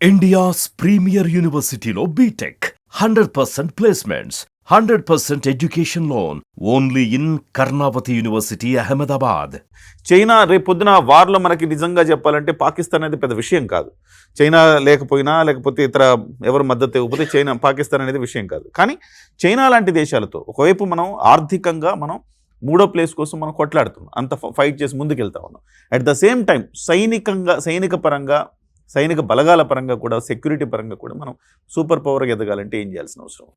India's premier యూనివర్సిటీలో BTech hundred percent placements hundred percent education loan only in Karnavati university Ahmedabad China రేపొద్దున వార్లో మనకి నిజంగా చెప్పాలంటే పాకిస్తాన్ అనేది పెద్ద విషయం కాదు. చైనా లేకపోయినా లేకపోతే ఇతర ఎవరు మద్దతు ఇవ్వకపోతే చైనా పాకిస్తాన్ అనేది విషయం కాదు. కానీ చైనా లాంటి దేశాలతో ఒకవైపు మనం ఆర్థికంగా మనం మూడో ప్లేస్ కోసం మనం కొట్లాడుతున్నాం. అంత ఫైట్ చేసి ముందుకెళ్తా ఉన్నాం. అట్ ద సేమ్ టైం సైనికంగా సైనిక పరంగా సైనిక బలగాల పరంగా కూడా సెక్యూరిటీ పరంగా కూడా మనం సూపర్ పవర్గా ఎదగాలంటే ఏం చేయాల్సిన అవసరం?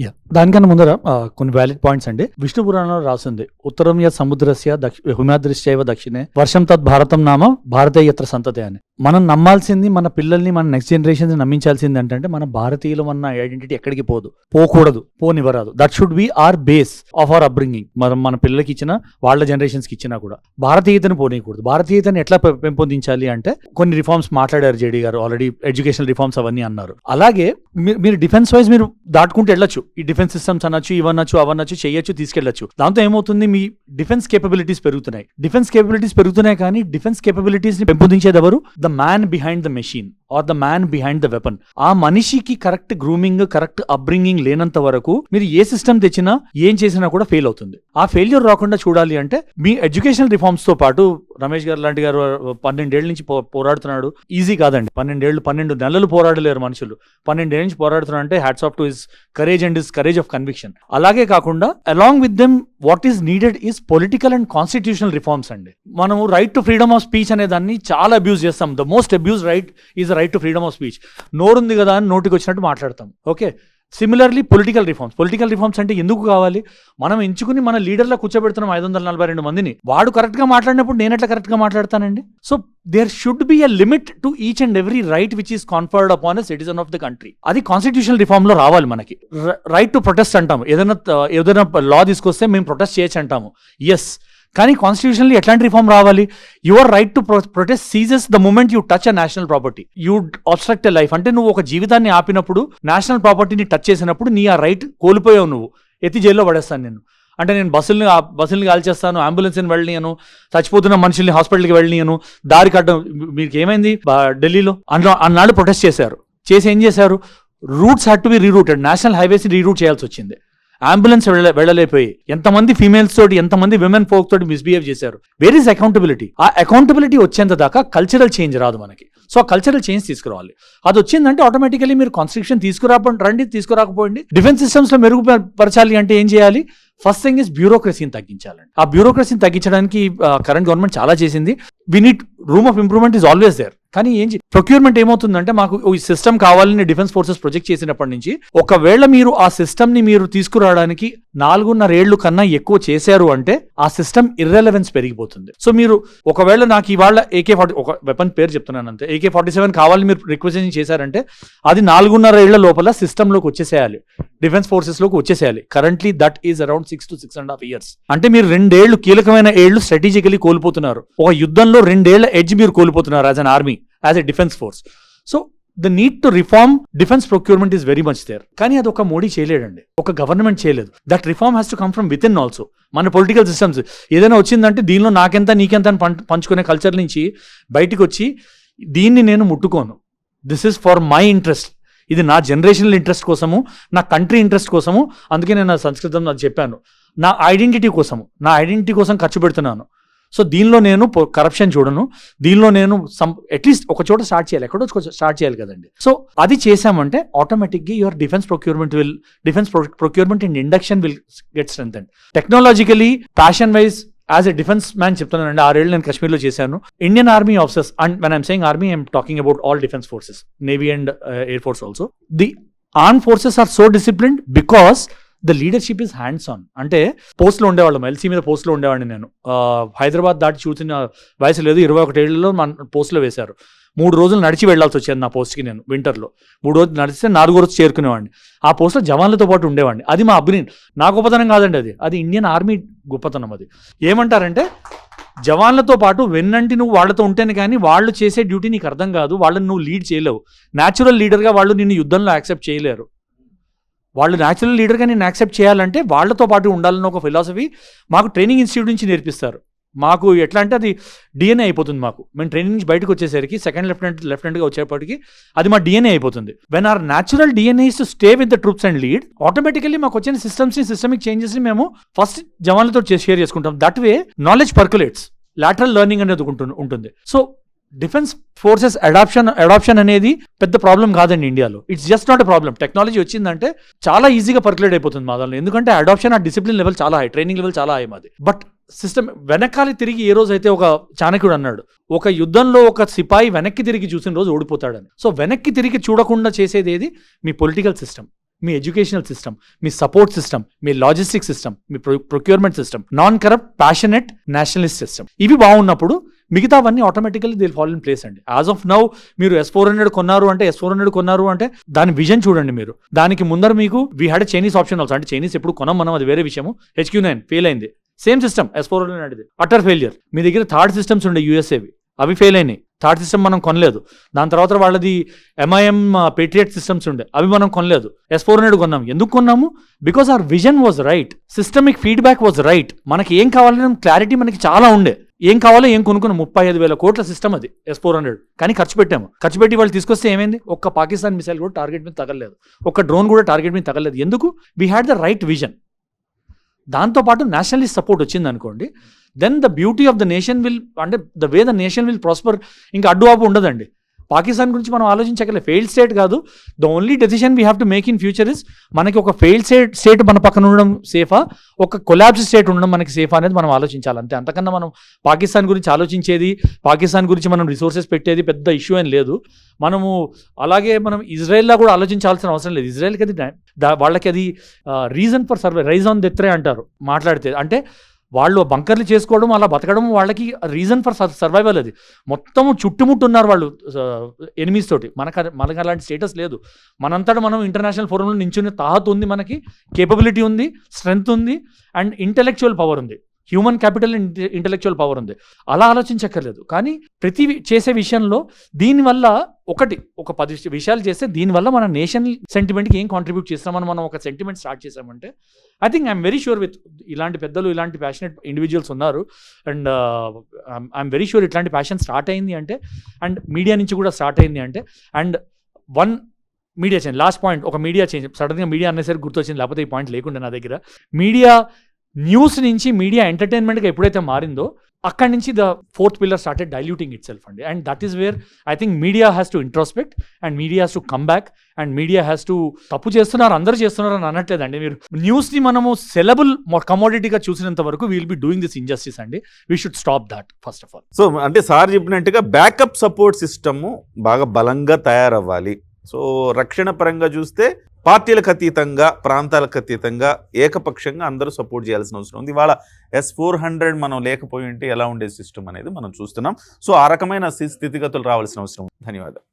యా దానికన్నా ముందర కొన్ని వ్యాలిడ్ పాయింట్స్ అండి. విష్ణు పురాణంలో రాసింది ఉత్తరం యత్ సముద్రస్య దక్షి హిమాద్రిశ్చైవ దక్షిణే వర్షం తద్ భారతం నామ భారతీయత్ర సంతతే అని. మనం నమ్మాల్సింది మన పిల్లల్ని మన నెక్స్ట్ జనరేషన్ నమ్మించాల్సింది ఏంటంటే మన భారతీయులు ఉన్న ఐడెంటిటీ ఎక్కడికి పోదు. పోకూడదు పోనివ్వరాదు. That should be our base of our upbringing మనం మన పిల్లలకి ఇచ్చిన వాళ్ళ జనరేషన్స్కి ఇచ్చినా కూడా. భారతీయతను పోనీయకూడదు. భారతీయతను ఎట్లా పెంపొందించాలి అంటే కొన్ని రిఫార్మ్స్ మాట్లాడారు జేడీ గారు ఆల్రెడీ ఎడ్యుకేషన్ రిఫార్మ్స్ అవన్నీ అన్నారు. అలాగే మీ- మీరు డిఫెన్స్ వైజ్ మీరు దాటుకుంటూ వెళ్ళొచ్చు. ఈ డిఫెన్స్ సిస్టమ్స్ అనొచ్చు ఇవన్నొచ్చు అవన్నొచ్చు చేయొచ్చు తీసుకెళ్ళొచ్చు. దాంతో ఏమవుతుంది? మీ డిఫెన్స్ కేపబిలిటీస్ పెరుగుతున్నాయి. డిఫెన్స్ కేపబిలిటీస్ పెరుగుతున్నాయి కానీ డిఫెన్స్ కేపబిలిటీస్ని పెంపొందించేది ఎవరు? The man behind the machine. Or the man behind the weapon. ఆ మనిషికి కరెక్ట్ గ్రూమింగ్ కరెక్ట్ అప్బ్రింగింగ్ లేనంత వరకు మీరు ఏ సిస్టమ్ తెచ్చినా ఏం చేసినా కూడా ఫెయిల్ అవుతుంది. ఆ ఫెయిల్యూర్ రాకుండా చూడాలి అంటే మీ ఎడ్యుకేషనల్ రిఫార్మ్స్తో పాటు రమేష్ గారు లాంటి గారు పన్నెండేళ్ళ నుంచి పో- పోరాడుతున్నాడు. ఈజీ కాదండి. పన్నెండేళ్ళు పన్నెండు నెలలు పోరాడలేరు మనుషులు. పన్నెండేళ్ళ నుంచి పోరాడుతున్నా అంటే hats off to his courage and his courage of conviction అలాగే కాకుండా along with them what is needed is political and constitutional reforms అండి. మనము right to freedom of speech అనే దాన్ని చాలా అబ్యూజ్ చేస్తాం. The most abuse right is right to freedom of speech నోరుంది కదా అని నోటికి వచ్చినట్టు మాట్లాడతాం. Okay? Similarly political reforms political reforms అంటే ఎందుకు కావాలి? మనం ఎంచుకుని మన లీడర్లో కూర్చోబెడుతున్నాం ఐదు వందల నలభై రెండు మందిని. వాడు కరెక్ట్గా మాట్లాడినప్పుడు నేను ఎట్లా కరెక్ట్గా మాట్లాడతానండి? So there should be a limit to each and every right which is conferred upon a citizen of the country అది కాన్స్టిట్యూషనల్ రిఫార్మ్లో రావాలి మనకి. రైట్ టు ప్రొటెస్ట్ అంటాము. ఏదైనా ఏదైనా లా తీసుకొస్తే మేము ప్రొటెస్ట్ చేయొచ్చు అంటాము. ఎస్ కానీ కాన్స్టిట్యూషన్లీ ఎట్లాంటి రిఫార్మ్ రావాలి? Your right to protest ceases the moment you touch a national property you obstruct a life అంటే నువ్వు ఒక జీవితాన్ని ఆపినప్పుడు నేషనల్ ప్రాపర్టీని టచ్ చేసినప్పుడు నీ ఆ రైట్ కోల్పోయావు నువ్వు. ఎత్తి జైల్లో పడేస్తాను నేను. అంటే నేను బస్సుల్ని ఆ బస్సుల్ని కాల్చేస్తాను అంబులెన్స్ని వెళ్ళనియను చచ్చిపోతున్న మనుషుల్ని హాస్పిటల్కి వెళ్ళనియను దారి కట్టడం. మీకు ఏమైంది? ఢిల్లీలో అన్న అన్నాళ్ళు ప్రొటెస్ట్ చేశారు. చేసి ఏం చేశారు? Routes had to be rerouted national highways reroute చేయాల్సి వచ్చింది. అంబులెన్స్ వెళ్ళ వెళ్ళలేపోయి ఎంతమంది ఫీమేల్స్ తోటి ఎంతమంది విమెన్ ఫోక్ తోటి మిస్బిహేవ్ చేశారు? వేర్ ఇస్ అకౌంటబిలిటీ ఆ అకౌంటబిలిటీ వచ్చేంత దాకా కల్చరల్ చేంజ్ రాదు మనకి. సో ఆ కల్చరల్ చేంజ్ తీసుకురావాలి. అది వచ్చిందంటే ఆటోమేటికలీ మీరు కాన్స్టిట్యూషన్ తీసుకురాపండి రండి తీసుకురాకపోండి. డిఫెన్స్ సిస్టమ్స్లో మెరుగుపరచాలి అంటే ఏం చేయాలి? ఫస్ట్ థింగ్ ఇస్ బ్యూరోక్రసీని తగ్గించాలండి. ఆ బ్యూరోక్రసీని తగ్గించడానికి కరెంట్ గవర్నమెంట్ చాలా చేసింది. We need room of improvement is always there కానీ ఏం ప్రొక్యూర్మెంట్ ఏమవుతుందంటే మాకు ఈ సిస్టమ్ కావాలని డిఫెన్స్ ఫోర్సెస్ ప్రొజెక్ట్ చేసినప్పటి నుంచి ఒకవేళ మీరు ఆ సిస్టమ్ని మీరు తీసుకురావడానికి నాలుగున్నర ఏళ్ళు కన్నా ఎక్కువ చేశారు అంటే ఆ సిస్టమ్ ఇర్రెలవెన్స్ పెరిగిపోతుంది. సో మీరు ఒకవేళ నాకు ఇవాళ ఏకే ఫార్టీ ఒక వెపన్ పేరు చెప్తున్నాను అంతే ఏకే ఫార్టీ సెవెన్ కావాలని మీరు రిక్వెస్ట్ చేశారంటే అది నాలుగున్నర ఏళ్ళ లోపల సిస్టంలోకి లోకి వచ్చేసేయాలి. డిఫెన్స్ ఫోర్సెస్లోకి వచ్చేసేయాలి. Currently that is around six to six and half years అంటే మీరు రెండేళ్ళు కీలకమైన ఏళ్ళు స్ట్రాటజికలీ కోల్పోతున్నారు. ఒక యుద్ధంలో రెండేళ్ళ ఎడ్జ్ మీరు కోల్పోతున్నారు as an army as a defence force so the need to reform defence procurement is very much there కానీ అది ఒక మోడీ చేయలేడండి. ఒక గవర్నమెంట్ చేయలేదు. That reform has to come from within also మన పొలిటికల్ సిస్టమ్స్ ఏదైనా వచ్చిందంటే దీనిలో నాకెంత నీకెంత అని పం- పంచుకునే కల్చర్ నుంచి బయటికి వచ్చి దీన్ని నేను ముట్టుకోను. This is for my interest ఇది నా జనరేషనల్ ఇంట్రెస్ట్ కోసము నా కంట్రీ ఇంట్రెస్ట్ కోసము అందుకే నేను నా సంస్కృతం నాకు చెప్పాను. నా ఐడెంటిటీ కోసము నా ఐడెంటిటీ కోసం ఖర్చు పెడుతున్నాను. సో దీనిలో నేను కరప్షన్ చూడను. దీనిలో నేను సమ్ అట్లీస్ట్ ఒక చోట స్టార్ట్ చేయాలి. ఎక్కడో స్టార్ట్ చేయాలి కదండి. సో అది చేసామంటే ఆటోమేటిక్గా your defence procurement will defence procurement and induction will get strength technologically passion wise as a defence man చెప్తున్నానండి ఆరేళ్ళు నేను కాశ్మీర్లో చేశాను. Indian army officers and when I'm saying army I'm talking about all defence forces navy and air force also the arm forces are so disciplined because the leadership is hands on. అంటే పోస్ట్లో ఉండేవాళ్ళం. LC మీద పోస్ట్లో ఉండేవాడిని నేను. హైదరాబాద్ దాటి చూసిన వయసు లేదు. ఇరవై ఒకటి ఏళ్ళలో మన పోస్ట్లో వేశారు. మూడు రోజులు నడిచి వెళ్ళాల్సి వచ్చేది నా పోస్ట్కి నేను వింటర్లో. మూడు రోజులు నడిస్తే నాలుగో రోజు చేరుకునేవాడిని. ఆ పోస్ట్లో జవాన్లతో పాటు ఉండేవాడిని. అది మా అభినయం. నా గొప్పతనం కాదండి అది. అది ఇండియన్ ఆర్మీ గొప్పతనం అది. ఏమంటారంటే జవాన్లతో పాటు వెన్నంటి నువ్వు వాళ్ళతో ఉంటేనే కానీ వాళ్ళు చేసే డ్యూటీ నీకు అర్థం కాదు. వాళ్ళని నువ్వు లీడ్ చేయలేవు. న్యాచురల్ లీడర్గా వాళ్ళు నిన్ను యుద్ధంలో యాక్సెప్ట్ చేయలేరు. వాళ్ళు న్యాచురల్ లీడర్గా నేను యాక్సెప్ట్ చేయాలంటే వాళ్ళతో పాటు ఉండాలన్న ఒక ఫిలాసఫీ మాకు ట్రైనింగ్ ఇన్స్టిట్యూట్ నుంచి నేర్పిస్తారు. మాకు ఎట్లా అంటే అది డిఎన్ఏ అయిపోతుంది మాకు. మేము ట్రైనింగ్ నుంచి బయటకు వచ్చేసరికి సెకండ్ లెఫ్టినెంట్ లెఫ్టినెంట్గా వచ్చేప్పటికి అది మా డిఎన్ఏ అయిపోతుంది. When our natural DNA to stay with the troops and lead automatically మాకు వచ్చిన సిస్టమ్స్ని సిస్టమిక్ చేంజెస్ని మేము ఫస్ట్ జవాన్లతో షేర్ చేసుకుంటాం. That way knowledge percolates lateral learning అనేది ఉంటుంది. So defence forces adaption adaption అనేది పెద్ద ప్రాబ్లం కాదండి ఇండియాలో. It's just not a problem technology వచ్చిందంటే చాలా ఈజీగా పర్క్యులేట్ అయిపోతుంది మా దానిలో ఎందుకంటే అడాప్షన్ ఆ డిసిప్లిన్ లెవెల్ చాలా హై ట్రైనింగ్ లెవెల్ చాలా హై మాది. బట్ సిస్టమ్ వెనకాలి తిరిగి ఏ రోజు అయితే ఒక చాణక్యుడు అన్నాడు ఒక యుద్ధంలో ఒక సిపాయి వెనక్కి తిరిగి చూసిన రోజు ఓడిపోతాడని. సో వెనక్కి తిరిగి చూడకుండా చేసేది ఏది? మీ పొలిటికల్ సిస్టమ్ మీ ఎడ్యుకేషనల్ సిస్టమ్ మీ సపోర్ట్ సిస్టమ్ మీ లాజిస్టిక్ సిస్టమ్ మీ procurement system non corrupt passionate nationalist system. ఇవి బాగున్నప్పుడు మిగతావన్నీ automatically will fall in place అండి. యాజ్ ఆఫ్ నౌ మీరు ఎస్ ఫోర్ హండ్రెడ్ కొన్నారు అంటే ఎస్ ఫోర్ హండ్రెడ్ కొన్నారు అంటే దాని విజన్ చూడండి మీరు. దానికి ముందర మీకు we had Chinese option also అంటే చైనీస్ ఎప్పుడు కొనం మనం అది వేరే విషయము. హెచ్క్యూ నైన్ ఫెయిల్ అయింది. Same system S four hundred అనేది అటర్ ఫెయిలియర్ మీ దగ్గర థర్డ్ సిస్టమ్స్ ఉండే యూఎస్ఏవి అవి ఫెయిల్ అయినాయి. థర్డ్ సిస్టమ్ మనం కొనలేదు. దాని తర్వాత వాళ్ళది ఎంఐఎం పేట్రియట్ సిస్టమ్స్ ఉండే. అవి మనం కొనలేదు. ఎస్ ఫోర్ హండ్రెడ్ కొన్నాం ఎందుకు కొన్నాము? Because our vision was right systemic feedback was right మనకి ఏం కావాలనే క్లారిటీ మనకి చాలా ఉండే. ఏం కావాలో ఏం కొనుక్కున్నాం? ముప్పై ఐదు వేల కోట్ల సిస్టమ్ అది ఎస్ ఫోర్ హండ్రెడ్ కానీ ఖర్చు పెట్టాము. ఖర్చు పెట్టి వాళ్ళు తీసుకొస్తే ఏమైంది? ఒక్క పాకిస్తాన్ మిసైల్ కూడా టార్గెట్ మీద తగలేదు ఒక్క డ్రోన్ కూడా టార్గెట్ మీద తగలేదు ఎందుకు? We had the right vision దాంతోపాటు నేషనలిస్ట్ సపోర్ట్ వచ్చింది అనుకోండి then the beauty of the nation will అంటే the way the nation will prosper ఇంకా అడ్డు ఆపు ఉండదండి. పాకిస్తాన్ గురించి మనం ఆలోచించగలే. ఫెయిల్డ్ స్టేట్ కాదు. The only decision we have to make in future is మనకి ఒక ఫెయిల్డ్ స్టేట్ స్టేట్ మన పక్కన ఉండడం సేఫా ఒక కొలాబ్స్ స్టేట్ ఉండడం మనకి సేఫా అనేది మనం ఆలోచించాలి అంతే. అంతకన్నా మనం పాకిస్తాన్ గురించి ఆలోచించేది పాకిస్తాన్ గురించి మనం రిసోర్సెస్ పెట్టేది పెద్ద ఇష్యూ ఏం లేదు. మనము అలాగే మనం ఇజ్రాయెల్లా కూడా ఆలోచించాల్సిన అవసరం లేదు. ఇజ్రాయెల్కి అది వాళ్ళకి అది reason for survey rise on దెత్రే అంటారు మాట్లాడితే. అంటే వాళ్ళు బంకర్లు చేసుకోవడం అలా బతకడం వాళ్ళకి రీజన్ ఫర్ సర్వైవల్ అది. మొత్తము చుట్టుముట్టున్నారు వాళ్ళు ఎనిమిస్ తోటి. మనకు మనకు అలాంటి స్టేటస్ లేదు. మనంతటా మనం ఇంటర్నేషనల్ ఫోరంలో నించునే తాహత్ ఉంది మనకి కేపబిలిటీ ఉంది స్ట్రెంగ్త్ ఉంది అండ్ ఇంటెలెక్చువల్ పవర్ ఉంది. హ్యూమన్ క్యాపిటల్ ఇంటెలెక్చువల్ పవర్ ఉంది. అలా ఆలోచించక్కర్లేదు. కానీ ప్రతి చేసే విషయంలో దీనివల్ల ఒకటి ఒక పది విషయాలు చేస్తే దీనివల్ల మన నేషన్ సెంటిమెంట్కి ఏం కాంట్రిబ్యూట్ చేస్తామని మనం ఒక సెంటిమెంట్ స్టార్ట్ చేసామంటే I think I'm very sure with ఇలాంటి పెద్దలు ఇలాంటి ప్యాషనెట్ ఇండివిజువల్స్ ఉన్నారు. అండ్ ఐఎమ్ వెరీ షూర్ ఇట్లాంటి ప్యాషన్ స్టార్ట్ అయింది అంటే అండ్ మీడియా నుంచి కూడా స్టార్ట్ అయింది అంటే and one media change last point ఒక మీడియా చేంజ్ సడన్గా మీడియా అనేసరికి గుర్తొచ్చింది లేకపోతే ఈ పాయింట్ లేకుండా నా దగ్గర. మీడియా న్యూస్ నుంచి మీడియా ఎంటర్టైన్మెంట్గా ఎప్పుడైతే మారిందో అక్కడి నుంచి the fourth pillar started diluting itself అండి. And that is where I think media has to introspect and media has to come back and media has to తప్పు చేస్తున్నారు అందరూ చేస్తున్నారు అని అనట్లేదండి. మీరు న్యూస్ని మనము సెలబుల్ కమోడిటీగా చూసినంత వరకు we'll be doing this injustice అండి. We should stop that first of all so అంటే సార్ చెప్పినట్టుగా బ్యాకప్ సపోర్ట్ సిస్టమ్ బాగా బలంగా తయారవ్వాలి. సో రక్షణ పరంగా చూస్తే పార్టీలకు అతీతంగా ప్రాంతాలకు అతీతంగా ఏకపక్షంగా అందరూ సపోర్ట్ చేయాల్సిన అవసరం ఉంది. ఇవాళ ఎస్ ఫోర్ హండ్రెడ్ మనం లేకపోయి ఉంటే ఎలా ఉండే సిస్టమ్ అనేది మనం చూస్తున్నాం. సో ఆ రకమైన స్థితిగతులు రావాల్సిన అవసరం ధన్యవాదాలు.